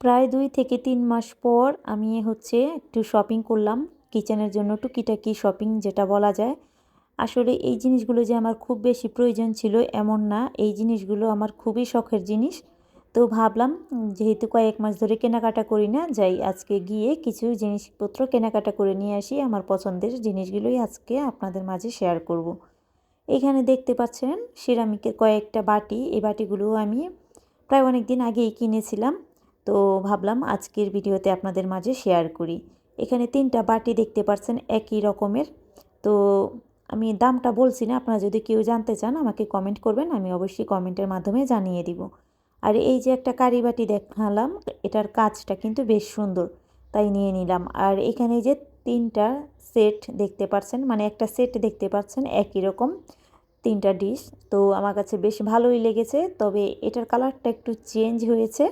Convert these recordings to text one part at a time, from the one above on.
প্রায় দুই থেকে তিন মাস পর আমি হচ্ছে একটু শপিং করলাম কিচেনের জন্য টুকিটাকি শপিং যেটা বলা যায়। আসলে এই জিনিসগুলো যে আমার খুব বেশি প্রয়োজন ছিল এমন না, এই জিনিসগুলো আমার খুবই শখের জিনিস। তো ভাবলাম, যেহেতু কয়েক মাস ধরে কেনাকাটা করি না, যাই আজকে গিয়ে কিছু জিনিসপত্র কেনাকাটা করে নিয়ে আসি, আমার পছন্দের জিনিসগুলোই আজকে আপনাদের মাঝে শেয়ার করব। এখানে দেখতে পাচ্ছেন, সিরামিকের কয়েকটা বাটি, এই বাটিগুলো আমি প্রায় অনেক দিন আগেই কিনেছিলাম। তো ভাবলাম আজকের ভিডিওতে আপনাদের মাঝে শেয়ার করি। এখানে তিনটা বাটি দেখতে পাচ্ছেন একই রকমের। তো আমি দামটা বলছি না, আপনারা যদি কেউ জানতে চান আমাকে কমেন্ট করবেন, আমি অবশ্যই কমেন্টের মাধ্যমে জানিয়ে দিব। আর এই যে একটা কারি বাটি দেখালাম, এটার কাজটা কিন্তু বেশ সুন্দর, তাই নিয়ে নিলাম। আর এখানে যে তিনটা সেট দেখতে পাচ্ছেন মানে একটা সেট দেখতে পাচ্ছেন একই রকম তিনটা ডিশ তো আমার কাছে বেশ ভালোই লেগেছে, তবে এটার কালারটা একটু চেঞ্জ হয়েছে।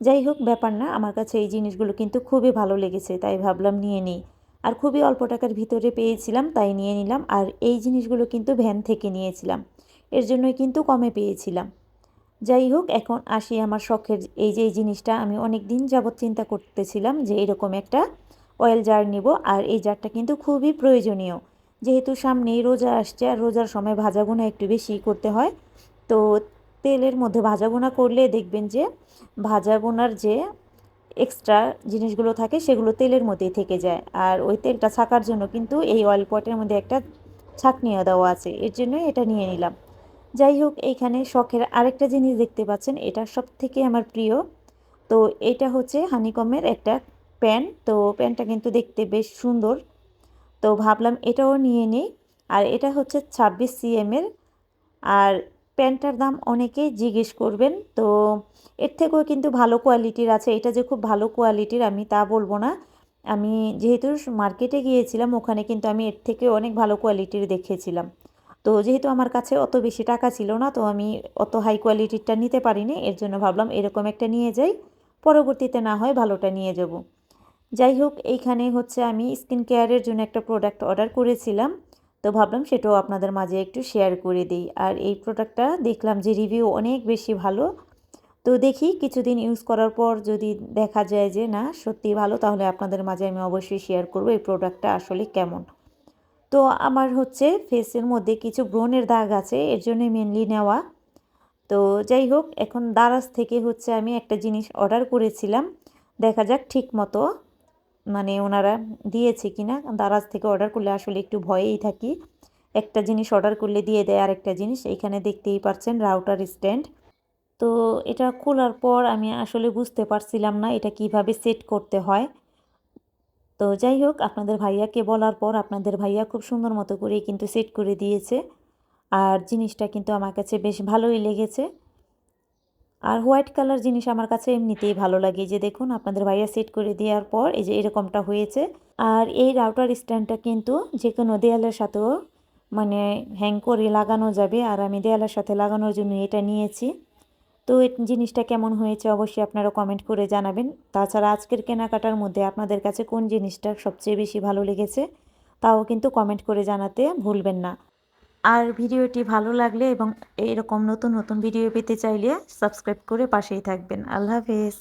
যাই হোক, ব্যাপার না। আমার কাছে এই জিনিসগুলো কিন্তু খুবই ভালো লেগেছে, তাই ভাবলাম নিয়ে নিই। আর খুবই অল্প টাকার ভিতরে পেয়েছিলাম, তাই নিয়ে নিলাম। আর এই জিনিসগুলো কিন্তু ভ্যান থেকে নিয়েছিলাম, এর জন্যই কিন্তু কমে পেয়েছিলাম। যাই হোক, এখন আসি আমার শখের এই যে এই জিনিসটা। আমি অনেক দিন যাবৎ চিন্তা করতেছিলাম যে এরকম একটা অয়েল জার নিব। আর এই জারটা কিন্তু খুবই প্রয়োজনীয়। যেহেতু সামনেই রোজা আসছে, আর রোজার সময় ভাজাগুনা একটু বেশি করতে হয়। তো তেলের মধ্যে ভাজাগুনা করলে দেখবেন যে ভাজাগুনার যে এক্সট্রা জিনিসগুলো থাকে সেগুলো তেলের মধ্যেই থেকে যায়। আর ওই তেলটা ছাকার জন্য কিন্তু এই অয়েল পটের মধ্যে একটা ছাকনিও দেওয়া আছে। এর জন্যই এটা নিয়ে নিলাম। যাই হোক, এইখানে শখের আরেকটা জিনিস দেখতে পাচ্ছেন, এটা সব থেকে আমার প্রিয়। তো এটা হচ্ছে হানিকমের একটা প্যান তো প্যানটা কিন্তু দেখতে বেশ সুন্দর। তো ভাবলাম এটাও নিয়ে নিই। আর এটা হচ্ছে ছাব্বিশ সিএমের আর প্যান্টটার দাম অনেকেই জিজ্ঞেস করবেন, তো এর থেকেও কিন্তু ভালো কোয়ালিটির আছে। এটা যে খুব ভালো কোয়ালিটির আমি তা বলব না। আমি যেহেতু মার্কেটে গিয়েছিলাম, ওখানে কিন্তু আমি এর থেকে অনেক ভালো কোয়ালিটির দেখেছিলাম। তো যেহেতু আমার কাছে অত বেশি টাকা ছিল না, তো আমি অত হাই কোয়ালিটিরটা নিতে পারিনি। এর জন্য ভাবলাম এরকম একটা নিয়ে যাই, পরবর্তীতে না হয় ভালোটা নিয়ে যাব। যাই হোক, এইখানে হচ্ছে আমি স্কিন কেয়ারের জন্য একটা প্রোডাক্ট অর্ডার করেছিলাম। তো ভাবলাম সেটাও আপনাদের মাঝে একটু শেয়ার করে দিই। আর এই প্রোডাক্টটা দেখলাম যে রিভিউ অনেক বেশি ভালো। তো দেখি কিছুদিন ইউজ করার পর যদি দেখা যায় যে না সত্যি ভালো, তাহলে আপনাদের মাঝে আমি অবশ্যই শেয়ার করব এই প্রোডাক্টটা আসলে কেমন। তো আমার হচ্ছে ফেসের মধ্যে কিছু ব্রণের দাগ আছে, এর জন্য মেনলি নেওয়া। তো যাই হোক, এখন দারাজ থেকে হচ্ছে আমি একটা জিনিস অর্ডার করেছিলাম। দেখা যাক ঠিক মতো মানে ওনারা দিয়েছে কি না দারাজ থেকে অর্ডার করলে আসলে একটু ভয়েই থাকি। একটা জিনিস অর্ডার করলে দিয়ে দেয় আর একটা জিনিস, এখানে দেখতেই পারছেন রাউটার স্ট্যান্ড তো এটা খোলার পর আমি আসলে বুঝতে পারছিলাম না এটা কীভাবে সেট করতে হয়। তো যাই হোক, আপনাদের ভাইয়াকে বলার পর আপনাদের ভাইয়া খুব সুন্দর মতো করে কিন্তু সেট করে দিয়েছে। আর জিনিসটা কিন্তু আমার কাছে বেশ ভালোই লেগেছে। আর হোয়াইট কালার জিনিস আমার কাছে এমনিতেই ভালো লাগে। যে দেখুন, আপনাদের ভাইয়া সেট করে দেওয়ার পর এই যে এরকমটা হয়েছে। আর এই রাউটার স্ট্যান্ডটা কিন্তু যে কোনো দেয়ালের সাথেও মানে হ্যাং করে লাগানো যাবে। আর আমি দেয়ালের সাথে লাগানোর জন্য এটা নিয়েছি। তো এই জিনিসটা কেমন হয়েছে অবশ্যই আপনারা কমেন্ট করে জানাবেন। তাছাড়া আজকের কেনাকাটার মধ্যে আপনাদের কাছে কোন জিনিসটা সবচেয়ে বেশি ভালো লেগেছে, তাও কিন্তু কমেন্ট করে জানাতে ভুলবেন না। আর ভিডিওটি ভালো লাগলে এবং এরকম নতুন নতুন ভিডিও পেতে চাইলে সাবস্ক্রাইব করে পাশেই থাকবেন। আল্লাহ হাফেজ।